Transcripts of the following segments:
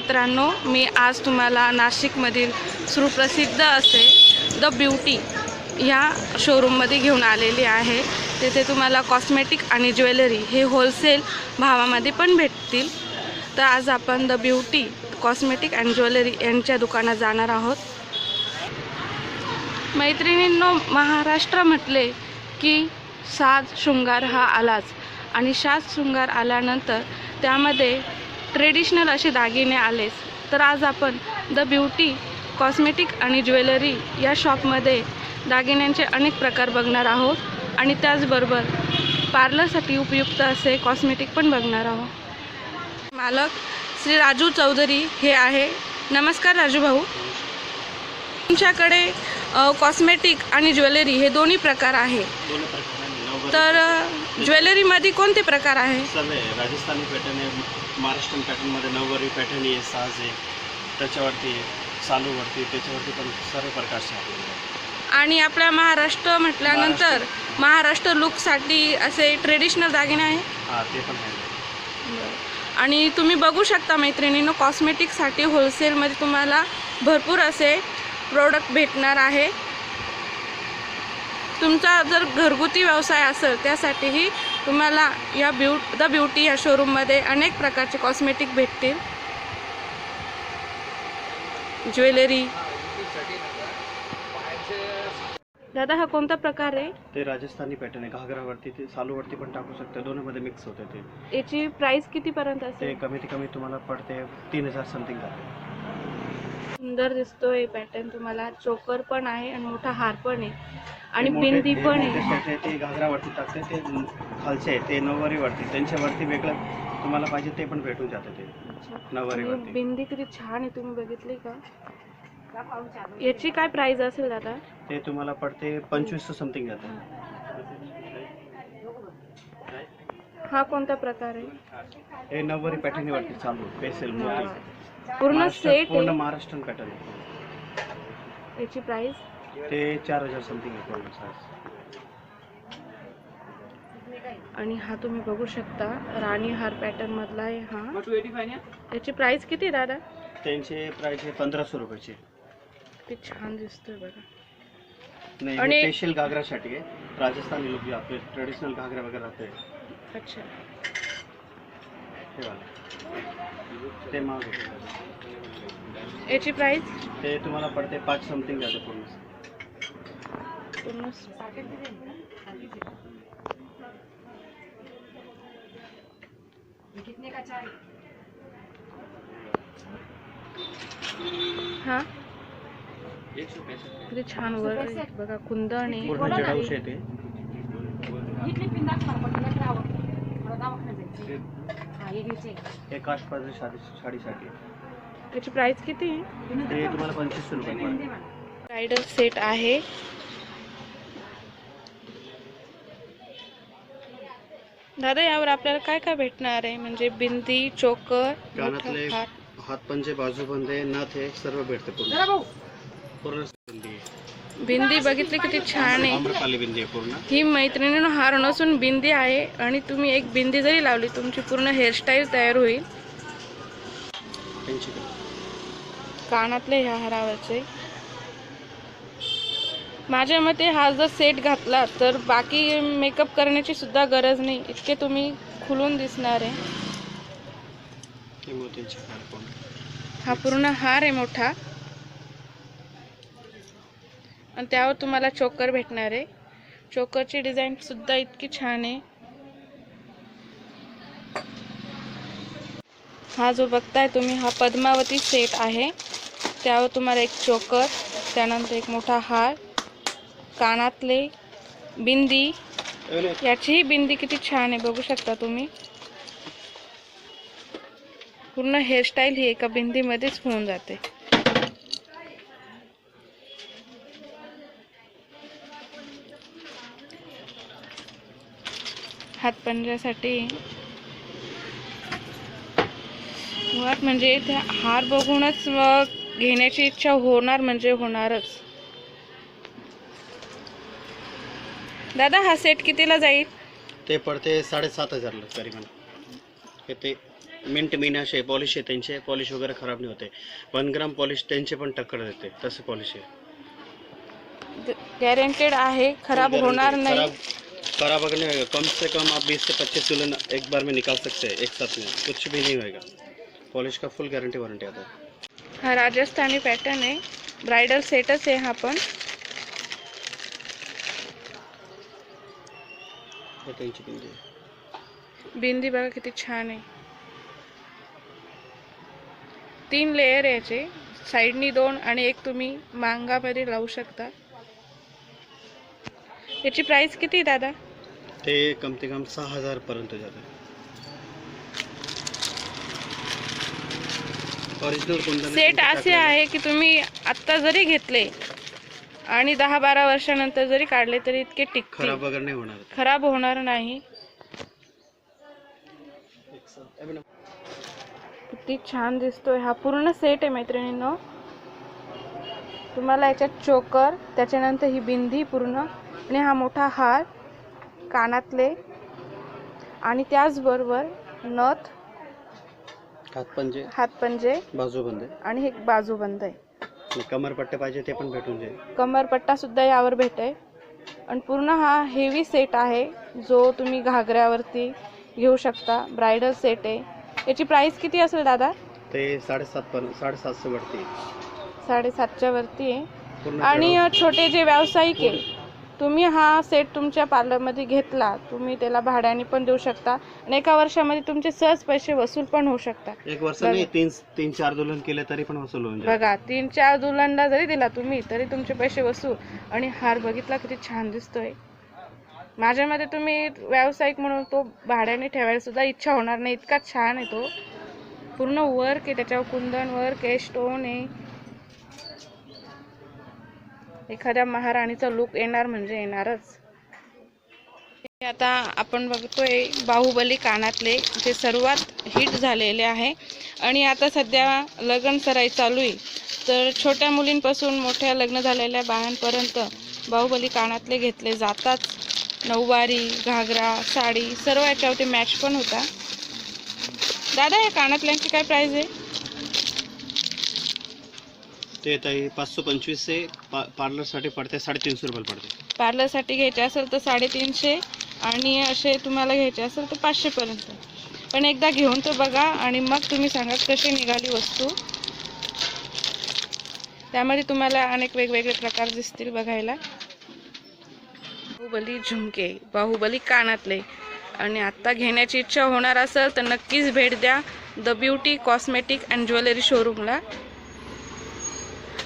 मित्रांनो मी आज तुम्हाला नाशिकमधील सुप्रसिद्ध असे द ब्युटी ह्या शोरूममध्ये घेऊन आलेली आहे. तेथे तुम्हाला कॉस्मेटिक आणि ज्वेलरी हे होलसेल भावामध्ये पण भेटतील. तर आज आपण the beauty cosmetic and jewellery यांच्या दुकानात जाणार आहोत. मैत्रिणींनो महाराष्ट्र म्हटले की साज शृंगार हा आलाच. आणि साज शृंगार आल्यानंतर त्यामध्ये ट्रेडिशनल असे दागिने आलेच. तर आज आपण द ब्युटी कॉस्मेटिक आणि ज्वेलरी या शॉपमध्ये दागिन्यांचे अनेक प्रकार बघणार आहोत. आणि त्याचबरोबर पार्लरसाठी उपयुक्त असे कॉस्मेटिक पण बघणार आहोत. मालक श्री राजू चौधरी हे आहे. नमस्कार राजू भाऊ. तुमच्याकडे कॉस्मेटिक आणि ज्वेलरी हे दोन्ही प्रकार आहे. तर ज्वेलरीमध्ये कोणते प्रकार आहे? राजस्थानी पॅटर्न आहे. महाराष्ट्रीयन पॅटर्नमध्ये नऊवारी पॅटर्न आहे साज आहे त्याच्यावरती चालूवरती त्याच्यावरती पण सर्व प्रकारचे आणि आपल्या महाराष्ट्र म्हटल्यानंतर महाराष्ट्र. लुकसाठी असे ट्रेडिशनल दागिने आहे हां ते पण आहे. आणि तुम्ही बघू शकता मैत्रिणीनं कॉस्मेटिकसाठी होलसेलमध्ये तुम्हाला भरपूर असे प्रोडक्ट भेटणार आहे. तुमचा जर घरगुती व्यवसाय असेल त्यासाठीही तुम्हाला या ब्यू द ब्युटी या शोरूममध्ये अनेक प्रकारचे कॉस्मेटिक भेटतील. ज्वेलरी. दादा हा कोणता प्रकार आहे? ते राजस्थानी पॅटर्न आहे. घागरावरती ते चालूवरती पण टाकू शकते. दोन्हीमध्ये मिक्स होते ते. याची प्राइस कितीपर्यंत ते असेल कमीत कमी तुम्हाला पडते तीन हजार समथिंग जाते. सुंदर दिसतोय पॅटर्न तुम्हाला. चोकर पण आहे आणि मोठा हार पण आहे. आणि बिंदी पण आहे. ते घागरावरती टाकते ते खालचे आहे ते नऊवारीवरती त्यांच्यावरती वेगळं तुम्हाला पाहिजे ते पण भेटून जातं ते. नऊवारीवरती. बिंदी किती छान आहे तुम्ही बघितली का? याची काय प्राइस असेल दादा? ते तुम्हाला पडते पंचवीस समथिंग जाते हा. कोणता प्रकार आहे? हे नऊवारी पॅटर्नवरती चालू पेसेल मोती. पूर्ण सेट पूर्ण आहे. महाराष्ट्रीयन पॅटर्न आहे. याची प्राइस ते चार हजार समथिंग आहे पूर्ण size. आणि हा तुम्ही बघू शकता राणी हार पॅटर्न मधला आहे हा. याची प्राइस किती आहे दादा? त्यांचे प्राइस आहे पंधराशे रुपयाचे. किती छान दिसतोय बघा. नाही आणि- स्पेशल घागरासाठी आहे. राजस्थानी लोक जे आपले. ट्रेडिशनल घागरा वगैरे राहते अच्छा. ते वाले ते महाग होते. याची प्राइस ते तुम्हाला पडते पाच समथिंग जाते पूर्ण. पूर्ण हा? किती छान वर. बघा कुंदन आहे पूर्ण जडाऊश आहे ते हे साडी साडीसाठी. आहे. याची प्राइस किती? ते तुम्हाला पंचवीसशे रुपये ब्रायडल सेट आहे. दादा यावर आपल्याला काय काय भेटणार आहे? म्हणजे बिंदी चोकर कानातले. हातपंचे बाजूबंदे नथ हे सर्व भेटते पूर्ण. पूर्ण बिंदी बघितली किती छान आहे. ही मैत्रिणीनं हार नसून बिंदी आहे आणि तुम्ही एक बिंदी जरी लावली तुमची पूर्ण हेअरस्टाईल तयार होईल. कानातले ह्या हारावरचे. माझ्या मते हा जर सेट घातला तर बाकी मेकअप करण्याची सुद्धा गरज नाही. इतके तुम्ही खुलून दिसणार आहे. हा पूर्ण हार आहे मोठा. आणि त्यावर तुम्हाला चोकर भेटणार आहे. चोकरची डिझाईन सुद्धा इतकी छान आहे. हा जो बघताय तुम्ही हा पद्मावती सेट आहे. त्यावर तुम्हाला एक चोकर त्यानंतर एक मोठा हार कानातले बिंदी. याचीही बिंदी किती छान आहे बघू शकता तुम्ही. पूर्ण हेअरस्टाईल ही एका बिंदीमध्येच होऊन जाते. हातपंजासाठी मुळात म्हणजे ते हार बघूनच मग घेण्याची इच्छा होणार म्हणजे होणारच. दादा हा सेट कितीला जाईल? ते पडते साडेसात हजारला तरी म्हणा हे ते मिंट मीनाशे पॉलिश आहे त्यांचे पॉलिश वगैरे खराब नाही होते. वन ग्राम पॉलिश त्यांचे पण टक्कर देते तसं पॉलिश आहे. गॅरंटेड आहे खराब Full होणार. नाही. खराब अगर नहीं होगा कम से कम आप 20 से 25 दुल्हन एक बार में निकाल सकते हैं एक साथ में। कुछ भी नहीं होएगा। पॉलिश का फुल गारंटी वारंटी आता है। हा राजस्थानी पॅटर्न आहे ब्रायडल सेटच आहे हा हे बिंदी आहे. बिंदी। बघा किती छान आहे. तीन लेयर याचे. साईडनी दोन आणि एक तुम्ही मांगामध्ये लावू शकता. याची प्राइस किती दादा? ते कम से कम सहा हजार पर्यंत जाते ओरिजिनल कुंदन सेट असे आहे की तुम्ही आत्ता जरी घेतले आणि दहा बारा वर्षानंतर जरी काढले तरी इतके टिकतील. खराब वगैरे नाही होणार. खराब होणार नाही. किती छान दिसतोय हा पूर्ण सेट आहे मैत्रिणींनो. तुम्हाला याच्यात चोकर त्याच्यानंतर ही बिंदी पूर्ण आणि हा मोठा हार. कानातले आणि त्याचबरोबर नथ हातपंजे हातपंजे बाजूबंद आणि हे बाजूबंद आहे. कमरपट्टे पाहिजे ते पण भेटून जाईल. कमरपट्टा सुद्धा यावर भेटेल आणि पूर्ण हा हेवी सेट आहे जो तुम्ही घागऱ्यावरती घेऊ शकता. ब्रायडल सेट आहे. याची प्राइस किती असेल दादा? ते साडेसात पर्यंत साडेसातशे वरती आहे. साडेसातच्या वरती आहे. पूर्ण आणि छोटे जे व्यावसायिक आहे तुम्ही हा सेट तुमच्या पार्लरमध्ये घेतला तुम्ही त्याला भाड्याने पण देऊ शकता आणि एका वर्षामध्ये तुमचे सहज पैसे वसूल पण होऊ शकतात. एक वर्ष. नाही तीन तीन चार दुल्हन केले तरी पण वसूल होऊन जाईल. बघा तीन चार दुलांना जरी दिला तुम्ही तरी तुमचे पैसे वसूल. आणि हार बघितला किती छान दिसतोय. माझ्यामध्ये तुम्ही व्यावसायिक म्हणून तो भाड्याने ठेवायला सुद्धा इच्छा होणार नाही. इतका छान आहे तो. पूर्ण वर्क आहे त्याच्यावर कुंदन वर्क आहे स्टोन आहे. एखाद्या महाराणीचा लुक येणार म्हणजे येणारच. हे आता आपण बघतोय बाहुबली कानातले जे सर्वात हिट झालेले आहे. आणि आता सध्या लग्न सराई चालू आहे. तर छोट्या मुलींपासून मोठ्या लग्न झालेल्या बायांपर्यंत बाहुबली कानातले घेतले जातात नऊवारी घागरा साडी सर्व याच्यावरती मॅच पण होता. दादा या कानातल्यांची काय प्राईज आहे? ते ताई पाचशे पंचवीसशे पा पार्लरसाठी पडते साडेतीनशे रुपयाला पडते. पार्लरसाठी घ्यायचे असेल तर साडेतीनशे आणि असे तुम्हाला घ्यायचे असेल तर पाचशेपर्यंत. पण एकदा घेऊन तर बघा आणि मग तुम्ही सांगा कशी निघाली वस्तू. त्यामध्ये तुम्हाला अनेक वेगवेगळे प्रकार दिसतील बघायला. बाहुबली झुमके बाहुबली कानातले. आणि आत्ता घेण्याची इच्छा होणार असेल तर नक्कीच भेट द्या. The beauty cosmetic and jewellery शोरूमला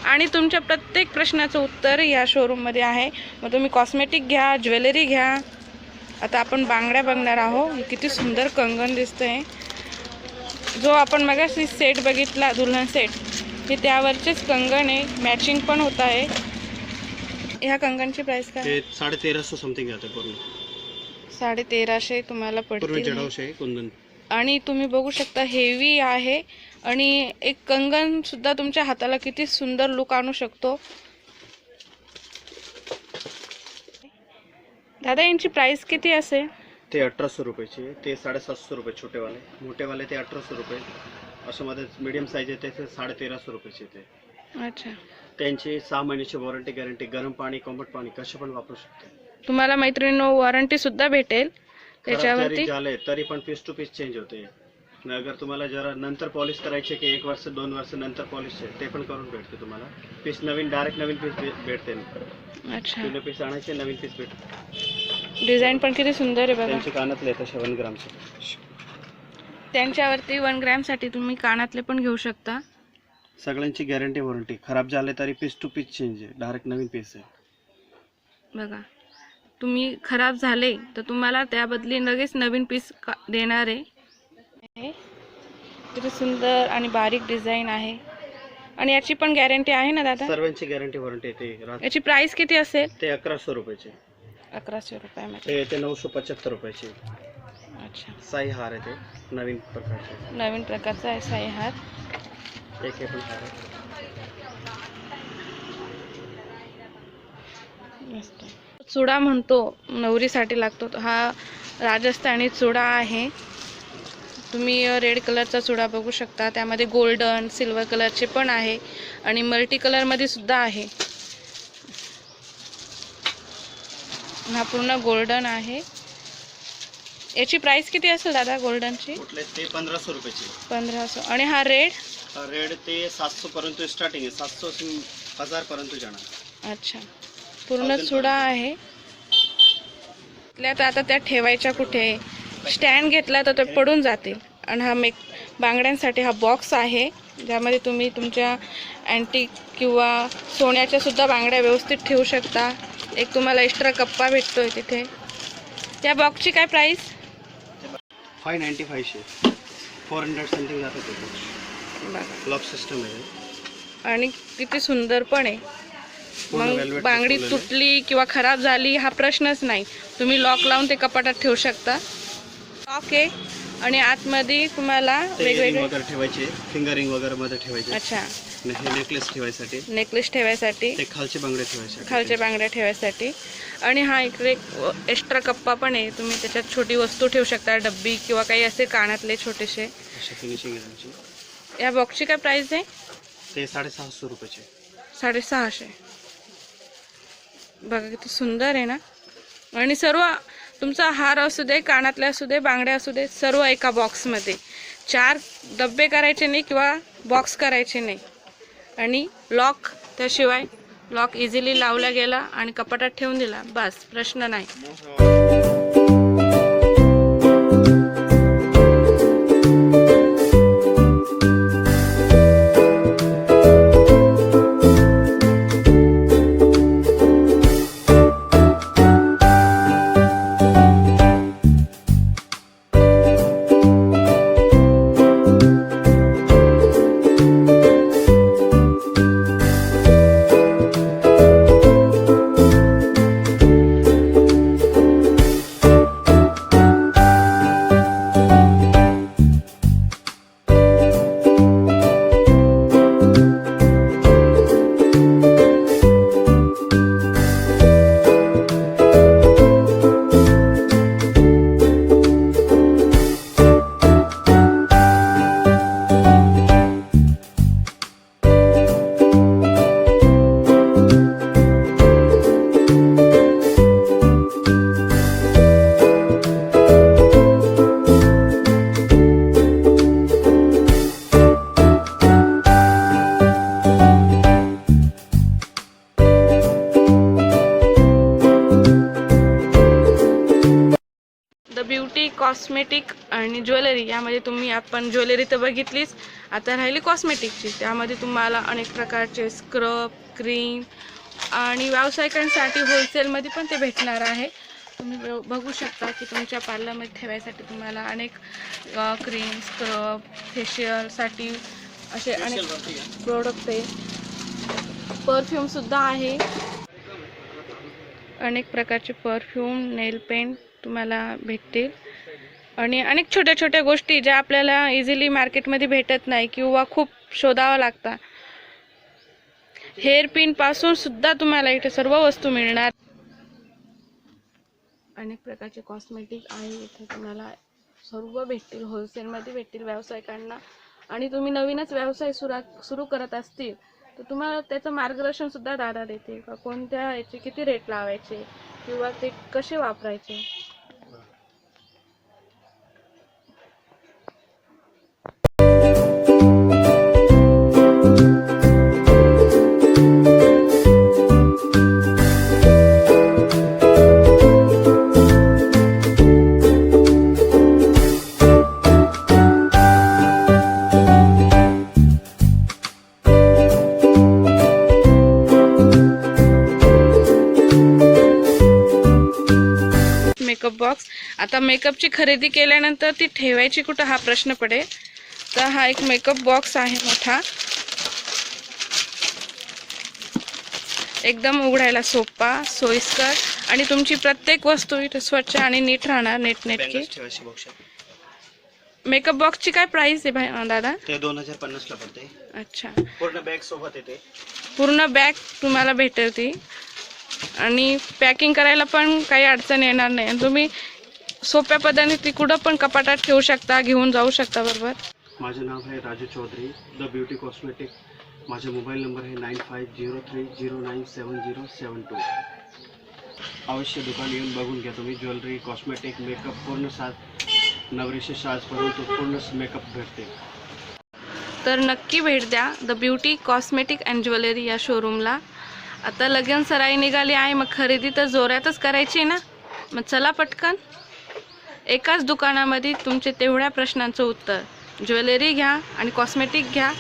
आणि तुमच्या प्रत्येक प्रश्नाचं उत्तर या शोरूममध्ये आहे. मग तुम्ही कॉस्मेटिक घ्या ज्वेलरी घ्या. आता आपण बांगड्या बघणार आहोत. किती सुंदर कंगन दिसतंय. जो आपण मगाशी सेट बघितला दुल्हन सेट हे त्यावरचेच कंगन आहे. मॅचिंग पण होत आहे. ह्या कंगनची प्राइस काय? साडे तेराशे समथिंग जाते पूर्ण. साडे तेराशे तुम्हाला कुंदन. आणि तुम्ही बघू शकता हेवी आहे. आणि एक कंगन सुद्धा तुमच्या हाताला किती सुंदर लुक आणू शकतो. दादा यांची प्राइस किती असेल? ते अठराशे रुपयाचे. ते साडेसातशे रुपये छोटेवाले. मोठेवाले ते अठराशे रुपये. असं मध्ये मीडियम साईज आहे ते साडे तेराशे रुपयाचे ते. अच्छा. त्यांची सहा महिन्याची वॉरंटी गॅरंटी गरम पाणी कोमट पाणी कसं पण वापरू शकते. तुम्हाला मैत्रिणींनो वॉरंटी सुद्धा भेटेल. त्याच्यावरती झाले तरी पण पीस टू पीस चेंज होते. अगर तुम्हाला जरा नंतर पॉलिश करायचे की एक वर्ष दोन वर्ष नंतर पॉलिश ते पण करून भेटते तुम्हाला. पीस नवीन डायरेक्ट नवीन पीस भेटते. अच्छा. जुने पीस आणायचे नवीन पीस भेटते. डिझाईन पण किती सुंदर आहे बघा. त्यांचे कानातले तसे वन ग्रामचे त्यांच्यावरती वन ग्रॅमसाठी तुम्ही कानातले पण घेऊ शकता. सगळ्यांची गॅरंटी वॉरंटी खराब झाले तरी पीस टू पीस चेंज आहे. डायरेक्ट नवीन पीस आहे. बघा. तुम्ही खराब झाले तर तुम्हाला त्याबदली लगेच नवीन पीस देणार आहे. हे किती सुंदर आणि बारीक डिझाईन आहे. आणि याची पण गॅरंटी आहे ना दादा? सर्वांची गॅरंटी वॉरंटी येते याची प्राइस किती असेल? ते अकराशे रुपयाचे. अकराशे रुपयामध्ये ते येते नऊशे पच्याहत्तर रुपयाचे. अच्छा. साई हार आहे ते. नवीन प्रकारचे. नवीन प्रकारचा आहे साई हार. एक हे पण हार आहे. मस्त. चुडा म्हणतो नवरीसाठी लागतो. तो हा राजस्थानी चुडा आहे. तुम्ही रेड कलरचा चुडा बघू शकता. त्यामध्ये गोल्डन सिल्वर कलरचे पण आहे आणि मल्टी कलरमध्ये सुद्धा आहे. हा पूर्ण गोल्डन आहे. याची प्राइस किती असेल दादा गोल्डनची ते पंधराशे रुपयाचे. पंधराशे. आणि हा रेड रेड ते सातशे पर्यंत स्टार्टिंग आहे. सातशे हजार पर्यंत जाणार. अच्छा. पूर्ण चुडा आहे. त्यात आता त्या ठेवायच्या कुठे? स्टँड घेतला तर ते पडून जातील. आणि हा मेक बांगड्यांसाठी हा बॉक्स आहे. ज्यामध्ये तुम्ही तुमच्या अँटिक किंवा सोन्याच्या सुद्धा बांगड्या व्यवस्थित ठेवू शकता. एक तुम्हाला एक्स्ट्रा कप्पा भेटतोय तिथे. त्या बॉक्सची काय प्राईस फाय नाईन्टी फायशे फोर हंड्रेड समथिंग जातं ते. बघा. लॉक सिस्टम आहे. आणि किती सुंदर पण आहे. मग बांगडी आहे. तुटली किंवा खराब झाली हा प्रश्नच नाही. तुम्ही लॉक लावून ते कपाटात ठेवू शकता. आहे आणि आतमध्ये तुम्हाला वेगवेगळे वगैरे ठेवायचे फिंगरिंग वगैरे मध्ये ठेवायचे. अच्छा. आणि हे नेकलेस ठेवायसाठी. नेकलेस ठेवायसाठी. ते खालचे बांगडे ठेवायचे. खालच्या बांगड्या ठेवायसाठी. आणि हा इकडे एक्स्ट्रा कप्पा पण आहे. तुम्ही त्याच्यात छोटी वस्तू ठेवू शकता डब्बी किंवा काही असे कानातले छोटेसे. अशी फिनिशिंग आहे त्यांची या बॉक्सची काय प्राईस आहे? ते साडेसहाशे रुपयाचे. साडेसहाशे. बघा किती सुंदर आहे ना? आणि सर्व तुमचा हार असू दे कानातले असू दे बांगड्या असू दे सर्व एका बॉक्समध्ये चार डब्बे करायचे नाही किंवा बॉक्स करायचे नाही. आणि लॉक त्याशिवाय लॉक इझिली लावला गेला आणि कपाटात ठेवून दिला. बस प्रश्न नाही. कॉस्मेटिक आणि ज्वेलरी यामध्ये तुम्ही आपण ज्वेलरी तर बघितलीच. आता राहिली कॉस्मेटिकची त्यामध्ये तुम्हाला अनेक प्रकारचे स्क्रब क्रीम आणि व्यावसायिकांसाठी होलसेलमध्ये पण ते भेटणार आहे. तुम्ही बघू शकता की तुमच्या पार्लरमध्ये ठेवायसाठी तुम्हाला अनेक क्रीम स्क्रब फेशियलसाठी असे अनेक प्रोडक्ट आहे परफ्यूमसुद्धा आहे. अनेक प्रकारचे परफ्यूम नेल पेंट तुम्हाला भेटतील. आणि अनेक छोट्या छोट्या गोष्टी ज्या आपल्याला इझिली मार्केटमध्ये भेटत नाही किंवा खूप शोधावं लागतं हेअर पिन सुद्धा तुम्हाला इथे सर्व वस्तू मिळणार. अनेक प्रकारचे कॉस्मेटिक आहे. इथे तुम्हाला सर्व भेटतील होलसेलमध्ये भेटतील व्यावसायिकांना. आणि तुम्ही नवीनच व्यवसाय सुरा सुरू करत असतील तर तुम्हाला त्याचं मार्गदर्शनसुद्धा दादा देते का कोणत्या याचे किती रेट लावायचे किंवा ते कसे वापरायचे? आता मेकअपची खरेदी केल्यानंतर ती ठेवायची कुठं हा प्रश्न पडेल. तर हा एक मेकअप बॉक्स आहे मोठा. एकदम उघडायला सोपा सोयीस्कर. आणि तुमची प्रत्येक वस्तू इथे स्वच्छ आणि नीट राहणार ठेवायचे बॉक्स मेकअप बॉक्सची काय प्राइस आहे भाई दादा? ते दोन हजार पन्नासला पडते अच्छा. पूर्ण बॅग सोबत येते पूर्ण बॅग तुम्हाला भेटेल ती आणि पॅकिंग करायला पण काही अडचण येणार नाही. आणि तुम्ही सोप्या पदाने ती कुठं पण कपाटात ठेवू शकता घेऊन जाऊ शकता बरोबर. माझे नाव आहे Raju Chaudhary the beauty cosmetic माझा मोबाईल नंबर आहे nine five zero three zero nine seven zero seven two. अवश्य दुकान येऊन बघून घ्या तुम्ही. ज्वेलरी कॉस्मेटिक मेकअप पूर्ण साज नवरीचे साजपर्यंत पूर्ण मेकअप भेटते. तर नक्की भेट द्या the beauty cosmetic and jewellery या शोरूमला आता लगन सराई निघाली. आहे मग खरेदी तर जोरातच करायची ना? मग चला पटकन. एकाच दुकानामध्ये तुमचे तेवढ्या प्रश्नांचं उत्तर. ज्वेलरी घ्या आणि कॉस्मेटिक घ्या.